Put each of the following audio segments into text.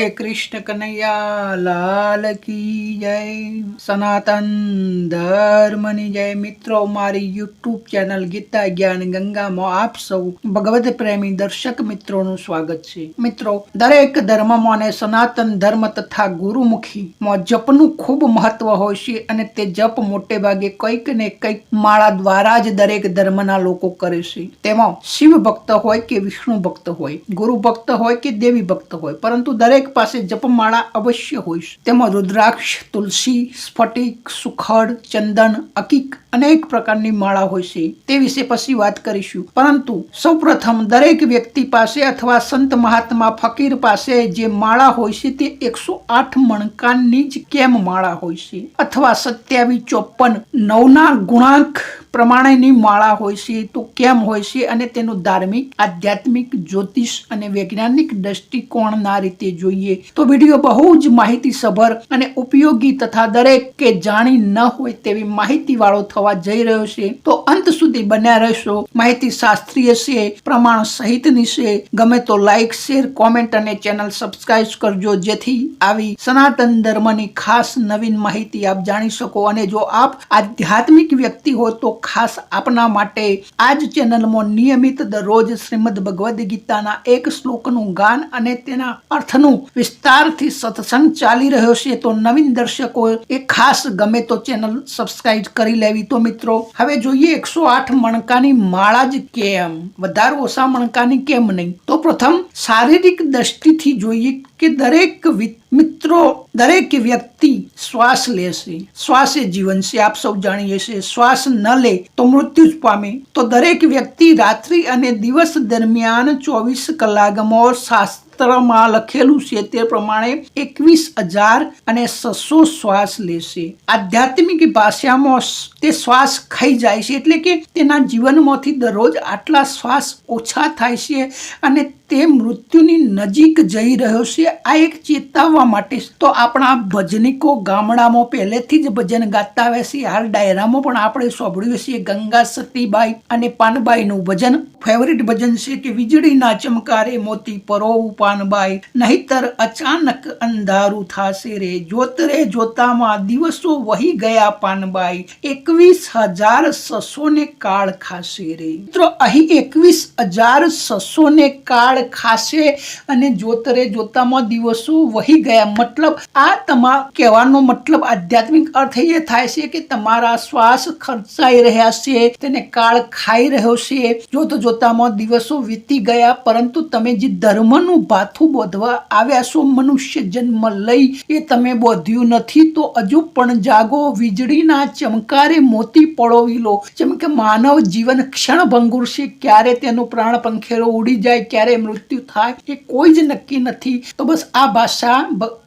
બોલીએ કૃષ્ણ કનૈયા લાલ કી જય સનાતન ધર્મની જય મિત્રો મારી યુટ્યુબ ચેનલ ગીતા જ્ઞાન ગંગામાં આપ સૌ ભગવત પ્રેમી દર્શક મિત્રોનું સ્વાગત છે. મિત્રો, દરેક ધર્મમાં અને સનાતન ધર્મ તથા ગુરુમુખી, માં જપનું ખૂબ મહત્વ હોય છે અને તે જપ મોટે ભાગે કંઈક ને કંઈક માળા દ્વારા જ દરેક ધર્મના લોકો કરે છે. તેમાં શિવ ભક્ત હોય કે વિષ્ણુ ભક્ત હોય, ગુરુ ભક્ત હોય કે દેવી ભક્ત હોય, પરંતુ દરેક પાસે જપમાળા અવશ્ય હોય તેમાં રુદ્રાક્ષ, તુલસી, સ્ફટિક, સુખડ, ચંદન, અકીક અનેક પ્રકારની માળા હોય છે. તે વિશે પછી વાત કરીશું. પરંતુ સૌપ્રથમ દરેક વ્યક્તિ પાસે અથવા સંત મહાત્મા ફકીર પાસે જે માળા હોય છે તે એકસો આઠ મણકાની જ કેમ માળા હોય છે? અથવા સત્યાવીસ ચોપન નવના ગુણાંક પ્રમાણેની માળા હોય છે તો કેમ હોય છે અને તેનું ધાર્મિક, આધ્યાત્મિક, જ્યોતિષ અને વૈજ્ઞાનિક દ્રષ્ટિકોણના રીતે જોઈએ તો વીડિયો બહુ જ માહિતીસભર અને ઉપયોગી તથા દરેક કે જાણી ન હોય તેવી માહિતી વાળો થવા જઈ રહ્યો છે. તો અંત સુધી બન્યા રહેશો. માહિતી શાસ્ત્રીય છે, પ્રમાણ સહિતની છે. ગમે તો લાઈક શેર કોમેન્ટ અને ચેનલ સબસ્ક્રાઇબ કરજો. જેથી આવી સનાતન ધર્મની ખાસ નવીન માહિતી આપ જાણી શકો અને જો આપ આધ્યાત્મિક વ્યક્તિ હો તો ખાસ આપના માટે આ જ ચેનલમાં નિયમિત દરરોજ શ્રીમદ ભગવદ્ ગીતાના એક શ્લોકનું ગાન અને તેના અર્થનું વિસ્તારથી સત્સંગ ચાલી રહ્યો છે. તો નવીન દર્શકો, એ ખાસ ગમે તો ચેનલ સબસ્ક્રાઇબ કરી લેવી તો મિત્રો, હવે જોઈએ એકસો આઠ મણકાની માળા જ કેમ? વધારે ઓછા મણકાની કેમ નહીં? તો પ્રથમ શારીરિક દ્રષ્ટિથી જોઈએ કે દરેક મિત્રો, દરેક વ્યક્તિ શ્વાસ લેશે શ્વાસ એ જીવન છે. આપ સૌ જાણીએ છીએ શ્વાસ ન લે તો મૃત્યુ જ પામે. તો દરેક વ્યક્તિ રાત્રિ અને દિવસ દરમિયાન ચોવીસ કલાકમાં શાસ્ત્રમાં લખેલું છે તે પ્રમાણે એકવીસ હજાર અને છસો શ્વાસ લેશે. આધ્યાત્મિક ભાષામાં તે શ્વાસ ખાઈ જાય છે એટલે કે તેના જીવનમાંથી દરરોજ આટલા શ્વાસ ઓછા થાય છે અને તે મૃત્યુની નજીક જઈ રહ્યો છે. આ એક ચેતવવા માટે તો આપણા ભજનિકો ગામડામાં પહેલેથી જ ભજન ગાતા આવે છે. હાલ ડાયરામાં પણ આપણે સાંભળ્યું છે ગંગા સતીબાઈ અને પાનબાઈનું ભજન. ફેવરિટ ભજન છે કે વીજળીના ચમકારે મોતી પરોવ પાનબાઈ નહીતર અચાનક અંધારું થાશે રે. જોતરે જોતામાં દિવસો વહી ગયા પાનબાઈ એકવીસ હજાર સસો ને કાળ ખાશે રે. મિત્રો, અહીં એકવીસ હજાર સસો ને કાળ ખાશે અને જોતરે જોતામાં દિવસો વહી ગયા. મતલબ આ તમા કહેવાનો મતલબ આધ્યાત્મિક અર્થ એ થાય છે કે તમારા શ્વાસ ખર્ચાઈ રહ્યા છે, તેને કાળ ખાઈ રહ્યો છે. જોતો જોતામાં દિવસો વીતી ગયા, પરંતુ તમે જે ધર્મનું ભાથું બોધવા આવ્યા છો મનુષ્ય જન્મ લઈ. એ તમે બોધ્યું નથી તો હજુ પણ જાગો, વીજળીના ચમકારે મોતી પળોવી લો. જેમ કે માનવ જીવન ક્ષણભંગુર છે, ક્યારે તેનો પ્રાણ પંખેરો ઉડી જાય, ક્યારે મૃત્યુ થાય, એ કોઈ જ નક્કી નથી. તો બસ આ ભાષા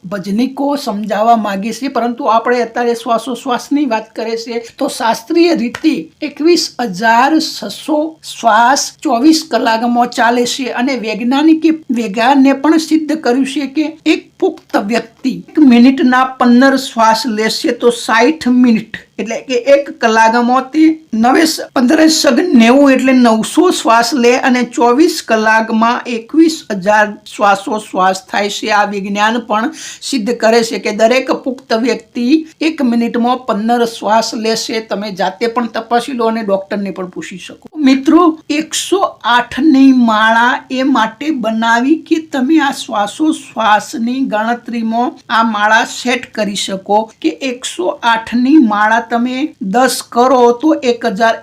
ભજનિકો સમજાવવા માંગે છે, પરંતુ આપણે અત્યારે શ્વાસોશ્વાસની વાત કરે છે. તો શાસ્ત્રીય રીતે એકવીસ હજાર છસો શ્વાસ ચોવીસ કલાકમાં ચાલે છે અને વૈજ્ઞાનિકે વૈજ્ઞાને પણ સિદ્ધ કર્યું છે કે એક પુખ્ત વ્યક્તિ એક મિનિટના પંદર શ્વાસ લેશે તો સાઠ મિનિટ. એટલે કે એક કલાકમાં તે નવે પંદર સગ નેવું એટલે નવસો શ્વાસ લે અને ચોવીસ કલાકમાં એકવીસ હજાર શ્વાસો શ્વાસ થાય છે. આ વિજ્ઞાન પણ સિદ્ધ કરે છે કે દરેક પુખ્ત વ્યક્તિ એક મિનિટમાં પંદર શ્વાસ લેશે. તમે જાતે પણ તપાસી લો અને ડોક્ટરને પણ પૂછી શકો. મિત્રો, એકસો આઠની માળા એ માટે બનાવી કે તમે આ શ્વાસો શ્વાસની ગણતરીમાં આ માળા સેટ કરી શકો કે એકસો આઠની માળા તમે દસ કરો તો એક હજાર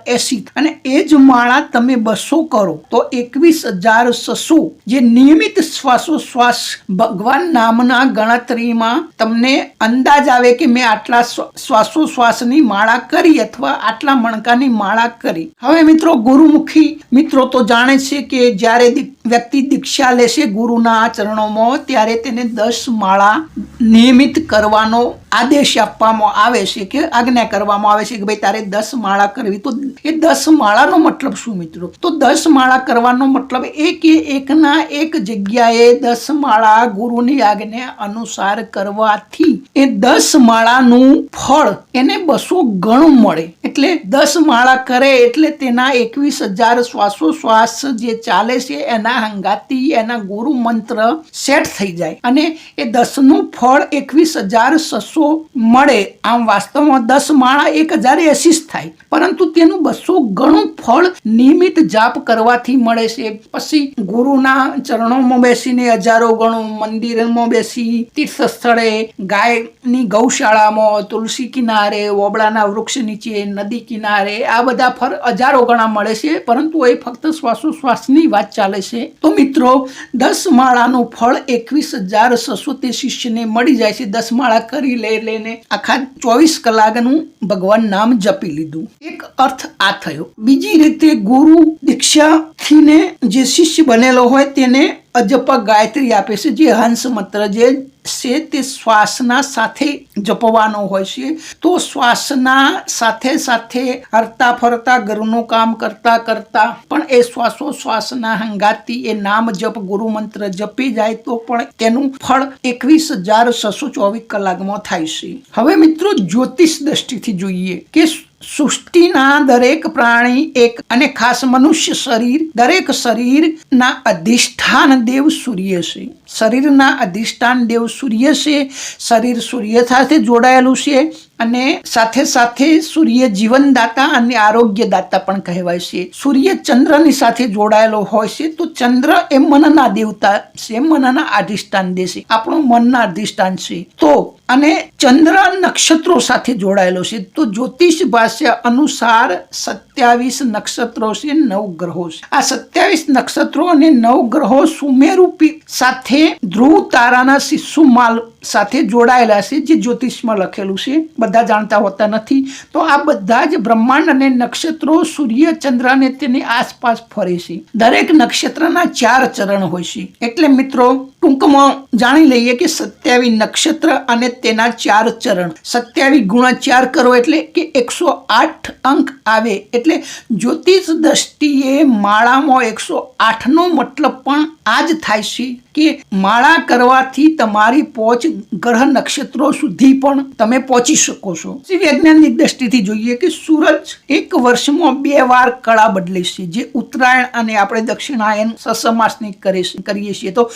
અને એ જ માળા તમે બસો કરો તો એકવીસ હજાર છસો. જે નિયમિત શ્વાસોશ્વાસ ભગવાન નામના ગણતરીમાં તમને અંદાજ આવે કે મેં આટલા શ્વ- શ્વાસોશ્વાસની માળા કરી અથવા આટલા મણકાની માળા કરી. હવે મિત્રો ગુરુમુખી મિત્રો તો જાણે છે કે જ્યારે વ્યક્તિ દીક્ષા લેશે ગુરુના ચરણોમાં, ત્યારે તેને દસ માળા નિયમિત કરવાનો આદેશ આપવામાં આવે છે કે, આજ્ઞા કરવામાં આવે છે કે ભાઈ તારે દસ માળા કરવી. તો એ દસ માળાનો મતલબ શું મિત્રો? તો દસ માળા કરવાનો મતલબ એ કે એકના એક જગ્યાએ દસ માળા ગુરુની આજ્ઞા અનુસાર કરવાથી એ દસ માળાનું ફળ એને બસો ગણું મળે. એટલે દસ માળા કરે એટલે તેના એકવીસ હજાર શ્વાસોશ્વાસ જે ચાલે છે, એના હંગાતી, એના ગુરુ મંત્ર સેટ થઈ જાય. અને એ દસનું ફળ એકવીસ હજાર છસો મળે. આમ વાસ્તવમાં દસ માળા એક હજાર એસી થાય. પરંતુ તેનું બસો ગણું ફળ નિયમિત જાપ કરવાથી મળે છે. પછી ગુરુના ચરણોમાં બેસીને હજારો ગણું મંદિરમાં બેસી તીર્થ સ્થળે ગાયની ગૌશાળામાં તુલસી કિનારે ઓબળાના વૃક્ષ નીચે નદી કિનારે આ બધા ફર હજારો ગણા મળે છે, પરંતુ એ ફક્ત શ્વાસોશ્વાસની વાત ચાલે છે. તો મિત્રો, દસ માળાનું ફળ એકવીસ હજાર છસો શિષ્યને મળી જાય છે. દસ માળા કરી લઈ લઈને આખા ચોવીસ કલાકનું ભગવાન નામ જપી લીધું. એક અર્થ આ થયો. બીજી રીતે ગુરુ દીક્ષાથીને જે શિષ્ય બનેલો હોય તેને અજપ ગાયત્રી આપે છે, જે હંસ, મંત્ર, જે છે તે શ્વાસના સાથે જપવાનો હોય છે. તો શ્વાસના સાથે સાથે હરતા ફરતા ઘરનું કામ કરતા કરતા પણ એ શ્વાસોશ્વાસના હંગાતી એ નામ જપ, ગુરુ મંત્ર જપી જાય તો પણ તેનું ફળ એકવીસ હજાર છસો ચોવીસ કલાકમાં થાય છે. હવે મિત્રો જ્યોતિષ દ્રષ્ટિથી જોઈએ કે સૃષ્ટિના દરેક પ્રાણી એક અને ખાસ મનુષ્ય શરીર, દરેક શરીરના અધિષ્ઠાન દેવ સૂર્ય છે. શરીરના અધિષ્ઠાન દેવ સૂર્ય છે. શરીર સૂર્ય સાથે જોડાયેલું છે. અને સાથે સાથે સૂર્ય જીવનદાતા અને આરોગ્યદાતા પણ કહેવાય છે. સૂર્ય ચંદ્રની સાથે જોડાયેલો હોય છે, તો ચંદ્ર એ મનના દેવતા છે, મનના અધિષ્ઠાન દે આપણું મનના અધિષ્ઠાન છે. તો અને ચંદ્ર નક્ષત્રો સાથે જોડાયેલો છે, તો જ્યોતિષ ભાષ્ય અનુસાર સત્યાવીસ નક્ષત્રો છે, નવ ગ્રહો છે. આ સત્યાવીસ નક્ષત્રો અને નવ ગ્રહો સુમેરૂપી સાથે ધ્રુવ તારાના શિશુમાલ સાથે જોડાયેલા છે, જે જ્યોતિષમાં લખેલું છે. બધા જાણતા હોતા નથી. તો આ બધા જ બ્રહ્માંડ અને નક્ષત્રો સૂર્ય, ચંદ્ર અને તેની આસપાસ ફરે છે. દરેક નક્ષત્રના ચાર ચરણ હોય છે. એટલે મિત્રો ટૂંકમાં જાણી લઈએ કે સત્યાવીસ નક્ષત્ર અને તેના ચાર ચરણ. સત્યાવીસ ગુણા ચાર કરો એટલે કે એકસો આઠ અંક આવે. એટલે જ્યોતિષ દ્રષ્ટિએ માળામાં એકસો આઠનો મતલબ પણ આ જ થાય છે કે માળા કરવાથી તમારી પહોંચ ગ્રહ નક્ષત્રો સુધી પણ તમે પહોંચી શકો છો. વૈજ્ઞાનિક દ્રષ્ટિથી જોઈએ કે સૂરજ એક વર્ષમાં બે વાર કળા બદલે છે, જે ઉત્તરાયણ અને આપણે દક્ષિણાયન સસમાસની કરીએ છીએ. તો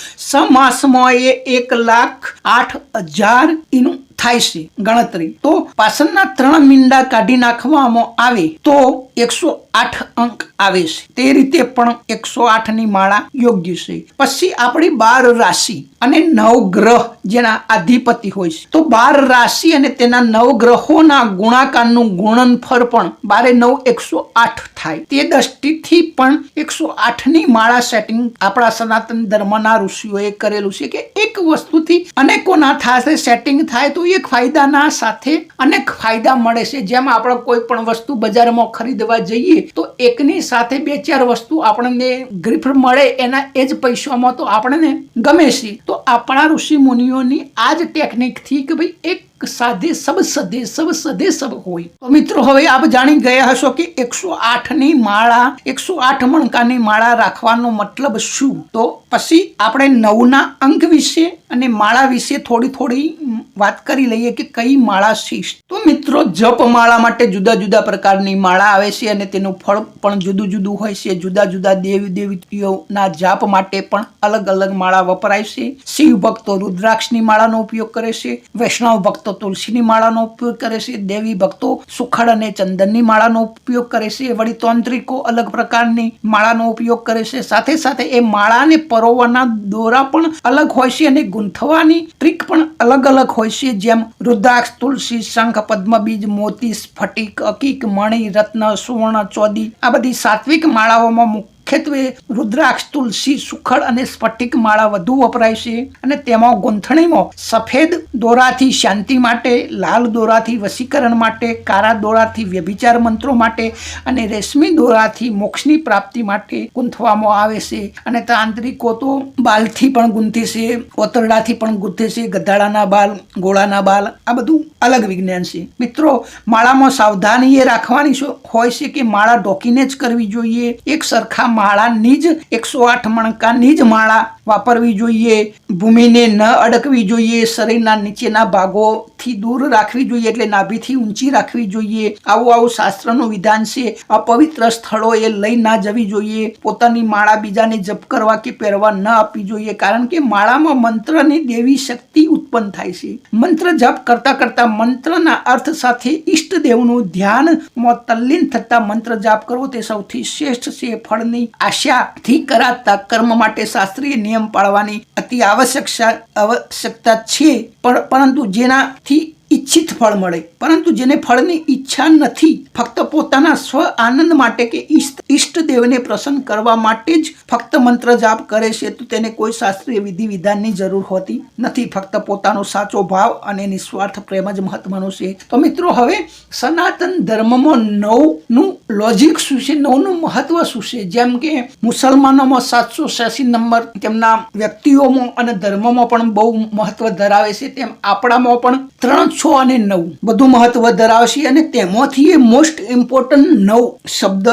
સમાસમાં એ એક લાખ આઠ હજાર એનું થાય છે ગણતરી. તો પાસનના ત્રણ મીંડા કાઢી નાખવામાં આવે તો એકસો આઠ અંક આવે છે. તે રીતે પણ એકસો આઠની માળા યોગ્ય છે. પછી આપણી બાર રાશિ અને નવ ગ્રહ જેના અધિપતિ હોય છે. તો બાર રાશિ અને તેના નવ ગ્રહોના ગુણાકારનું ગુણનફળ પણ બારે નવ એકસો આઠ થાય. તે દ્રષ્ટિથી પણ એકસો આઠની માળા સેટિંગ આપણા સનાતન ધર્મના ઋષિઓએ કરેલું છે કે એક વસ્તુથી અનેકોના થાશે સેટિંગ થાય તો એક ફાયદાના સાથે અનેક ફાયદા મળે છે. જેમ આપણે કોઈ પણ વસ્તુ બજારમાં ખરીદવા જઈએ, તો એકની સાથે બે ચાર વસ્તુ આપણને ગ્રીફ મળે, એના એ જ પૈસામાં તો આપણને ગમે છે. તો આપણા ઋષિ મુનિઓની આ જ ટેકનિકથી કે ભાઈ એક સાધે સબ સદે સબ સદે સબ હોય. તો મિત્રો, હવે આપ જાણી ગયા હશો કે એકસો આઠની માળા, એકસો આઠ મણકાની માળા રાખવાનો મતલબ શું? તો પછી આપણે નવના અંક વિશે અને માળા વિશે થોડી થોડી વાત કરી લઈએ કે કઈ માળા શિષ્ટ. તો મિત્રો, જપ માળા માટે જુદા જુદા પ્રકારની માળા આવે છે અને તેનું ફળ પણ જુદું જુદું હોય છે. જુદા જુદા દેવી દેવીઓના જાપ માટે પણ અલગ અલગ માળા વપરાય છે. શિવ ભક્તો રુદ્રાક્ષની માળાનો ઉપયોગ કરે છે. વૈષ્ણવ ભક્તો તુલસીની માળાનો ઉપયોગ કરે છે, દેવી ભક્તો સુખડ અને ચંદનની માળાનો ઉપયોગ કરે છે, વળી તાંત્રિકો અલગ પ્રકારની માળાનો ઉપયોગ કરે છે. સાથે સાથે એ માળાને પરોવાના દોરા પણ અલગ હોય છે અને ગૂંથવાની ટ્રીક પણ અલગ અલગ હોય છે. જેમ રુદ્રાક્ષ, તુલસી, શંખ, પદ્મબીજ મોતી સ્ફટિક અકીક, મણિ, રત્ન, સુવર્ણ, ચોદી આ બધી સાત્વિક માળાઓમાં મુખ્યત્વે રુદ્રાક્ષ, તુલસી, સુખડ અને સ્ફટિક માળા વધુ વપરાય છે અને તેમાં ગૂંથણીમાં સફેદ દોરાથી શાંતિ માટે, લાલ દોરાથી વશીકરણ માટે કારા દોરાથી વ્યભિચાર મંત્રો માટે અને રેશમી દોરાથી મોક્ષની પ્રાપ્તિ માટે ગૂંથવામાં આવે છે. અને તાંત્રિકો તો બાલથી પણ ગૂંથે છે ઓતરડાથી પણ ગૂંથે છે, ગધાડાના બાલ, ગોળાના બાલ, આ બધું અલગ વિજ્ઞાન છે. મિત્રો, માળામાં સાવધાની એ રાખવાની હોય છે કે માળા ઢોકીને જ કરવી જોઈએ? એક સરખા માળાની જ એકસો આઠ મણકાની જ માળા વાપરવી જોઈએ. ભૂમિને ન અડકવી જોઈએ, શરીરના નીચેના ભાગોથી દૂર રાખવી જોઈએ એટલે નાભીથી ઊંચી રાખવી જોઈએ. આવું આવું શાસ્ત્રનું વિધાન છે. અપવિત્ર સ્થળોએ લઈ ના જવી જોઈએ. પોતાની માળા બીજાને જપ કરવા કે પહેરવા ન આપવી જોઈએ, કારણ કે માળામાં મંત્રની દેવી શક્તિ ઉત્પન્ન થાય છે. મંત્ર જપ કરતા કરતા મંત્રના અર્થ સાથે ઈષ્ટદેવનું ધ્યાનમાં તલ્લીન થતા મંત્ર જાપ કરવો તે સૌથી શ્રેષ્ઠ છે. ફળની આશાથી કરાતા કર્મ માટે શાસ્ત્રીય નિયમ પાળવાની અતિ આવશ્યકતા આવશ્યકતા છે. પણ પરંતુ જેનાથી ઈચ્છિત ફળ મળે. પરંતુ જેને ફળની ઈચ્છા નથી, ફક્ત પોતાના સ્વ આનંદ માટે કે ઈષ્ટ દેવને પ્રસન્ન કરવા માટે જ ફક્ત મંત્ર જાપ કરે છે, તો તેને કોઈ શાસ્ત્રીય વિધિ વિધાનની જરૂર હોતી નથી. ફક્ત પોતાનો સાચો ભાવ અને નિસ્વાર્થ પ્રેમ જ મહત્વનો છે. તો મિત્રો, હવે સનાતન ધર્મમાં નવનું લોજિક શું છે? નવનું મહત્વ શું છે? જેમ કે મુસલમાનોમાં સાતસો છ્યાસી નંબર, તેમના વ્યક્તિઓમાં અને ધર્મમાં પણ બહુ મહત્વ ધરાવે છે. તેમ આપણામાં પણ ત્રણ છ અને નવ. બધું મહત્વ ધરાવશે અને તેમાંથી એ મોસ્ટ ઇમ્પોર્ટન્ટ નવ શબ્દ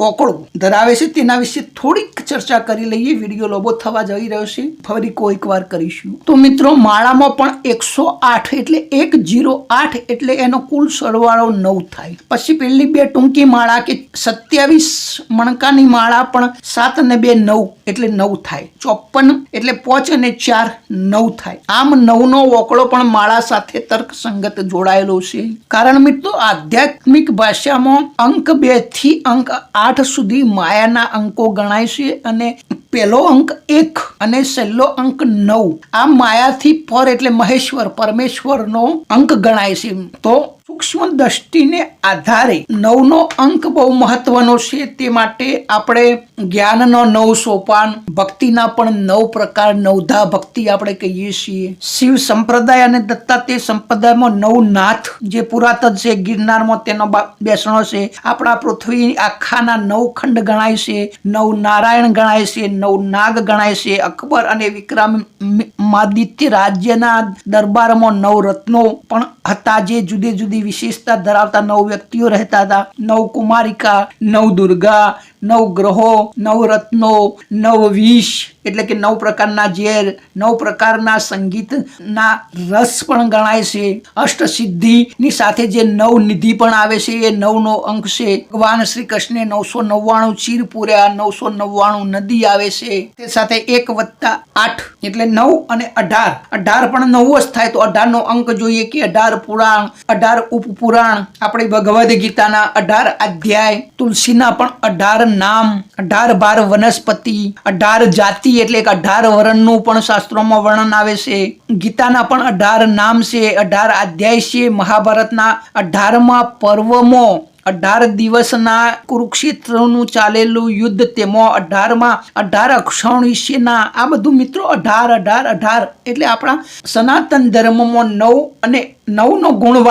ઓકળો ધરાવે છે તેના વિશે થોડીક ચર્ચા કરી લઈએ. વીડિયો લોબો થવા જઈ રહ્યો છે. ફરી કોઈક વાર કરીશું. તો મિત્રો, માળામાં પણ એકસો એટલે એક એટલે એનો કુલ સરવાળો નવ થાય. પછી પેલી બે ટૂંકી માળા કે સત્યાવીસ મણકાની માળા પણ સાત અને બે નવ એટલે નવ થાય. ચોપન એટલે પોચ અને ચાર નવ થાય. આમ નવનો ઓકળો પણ માળા સાથે તર્કસંગત જોડાયેલો છે. કારણ મિત્રો, આધ્યાત્મિક ભાષામાં અંક બેથી અંક આઠ સુધી માયાના અંકો ગણાય છે અને પહેલો અંક એક અને છેલ્લો અંક નવ. આ માયાથી પર એટલે મહેશ્વર, પરમેશ્વરનો અંક ગણાય છે. તો સૂક્ષ્મ દ્રષ્ટિને આધારે નવનો અંક બહુ મહત્વનો છે તે માટે આપણે જ્ઞાનનો નવ સોપાન, ભક્તિના પણ નવ પ્રકાર, નવધા ભક્તિ આપણે કહીએ છીએ. શિવ સંપ્રદાય અને દત્તાત્રેય સંપ્રદાયમાં નવ નાથ જે પુરાતન છે, ગિરનારમાં તેનો બેસણો છે, આપણા પૃથ્વી આખાના નવ ખંડ ગણાય છે નવ નારાયણ ગણાય છે નવ નાગ ગણાય છે, અકબર અને વિક્રમ માદિત્ય રાજ્યના દરબારમાં નવ રત્નો પણ હતા જે જુદી જુદી વિશેષતા ધરાવતા નવ વ્યક્તિઓ રહેતા હતા. નવ કુમારિકા નવ દુર્ગા નવ ગ્રહો, નવ રત્નો, નવ વિષ, એટલે કે નવ પ્રકારના ઝેર, નવ પ્રકારના સંગીતના રસ પણ ગણાય છે. અષ્ટસિદ્ધિની સાથે જે નવ નિધિ પણ આવે છે, એ નવનો અંક છે. ભગવાન શ્રી કૃષ્ણે નવસો નવ્વાણું ચીર પૂર્યા, નવસો નવ્વાણું નદી આવે છે. તે સાથે એક વત્તા આઠ, એટલે નવ અને અઢાર. અઢાર પણ નવ જ થાય, તો અઢાર નો અંક જોઈએ કે અઢાર પુરાણ, અઢાર ઉપપુરાણ. આપણી ભગવદ્ ગીતાના અઢાર અધ્યાય તુલસીના પણ અઢાર નામ અઢાર બાર વનસ્પતિ, અઢાર જાતિ એટલે કે અઢાર વર્ણનું પણ શાસ્ત્રોમાં વર્ણન આવે છે. ગીતાના પણ અઢાર નામ છે, અઢાર અધ્યાય છે, મહાભારતના અઢારમાં પર્વમાં, અઢાર દિવસના કુરુક્ષેત્રનું ચાલેલું યુદ્ધ તેમાં અઢારમાં, અઢાર અક્ષૌણીશીના આ બધું મિત્રો અઢાર અઢાર અઢાર એટલે આપણા સનાતન ધર્મમાં નવ અને નવનો ગુણ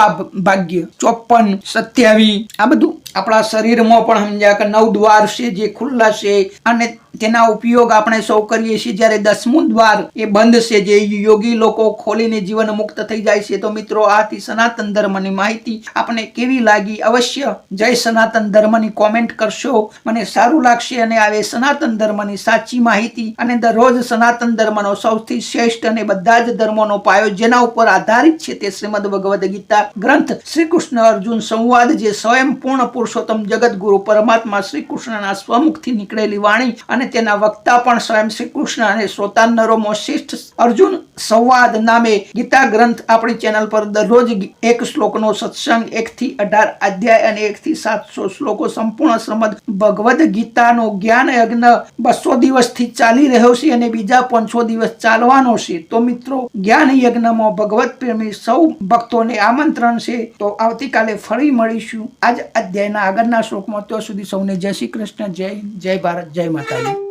ભાગ્ય, ચોપન, સત્યાવી. આ બધું આપણા શરીરમાં પણ સમજ્યા કે નવ દ્વાર છે જે ખુલ્લા છે અને તેના ઉપયોગ આપણે સૌ કરીએ છીએ. જ્યારે દસમું દ્વાર એ બંધ છે, જે યોગી લોકો ખોલીને જીવન મુક્ત થઈ જાય છે. તો મિત્રો, આથી સનાતન ધર્મની માહિતી આપણે કેવી લાગી? અવશ્ય જય સનાતન ધર્મની કોમેન્ટ કરશો. મને સારું લાગશે અને આવે સનાતન ધર્મની સાચી માહિતી. અને દરરોજ સનાતન ધર્મનો સૌથી શ્રેષ્ઠ અને બધા જ ધર્મોનો પાયો જેના ઉપર આધારિત છે તે શ્રીમદ ભગવદ્ ગીતા ગ્રંથ શ્રી કૃષ્ણ અર્જુન સંવાદ જે સ્વયં પૂર્ણ પુરુષોત્તમ જગત ગુરુ પરમાત્મા શ્રી કૃષ્ણના સ્વમુખથી નીકળેલી વાણી અને તેના વક્તા પણ સ્વયં શ્રી કૃષ્ણ અને શ્રોતા નરોમાં અર્જુન સંવાદ નામે ગીતા ગ્રંથ આપણી ચેનલ પર દરરોજ એક શ્લોકનો સત્સંગ એક થી અઢાર અધ્યાય અને એક થી સાતસો શ્લોકો સંપૂર્ણ શ્રમદ ભગવદ્ ગીતાનો જ્ઞાન યજ્ઞ બસો દિવસથી ચાલી રહ્યો છે અને બીજા પાંચસો દિવસ ચાલવાનો છે. તો મિત્રો, જ્ઞાન યજ્ઞમાં ભગવત પ્રેમી સૌ ભક્તોને આમંત્રણ છે, તો આવતીકાલે ફરી મળીશું. આજ અધ્યાયના આગળના શ્લોકમાં. ત્યાં સુધી સૌને જય શ્રી કૃષ્ણ, જય જય ભારત, જય માતાજી.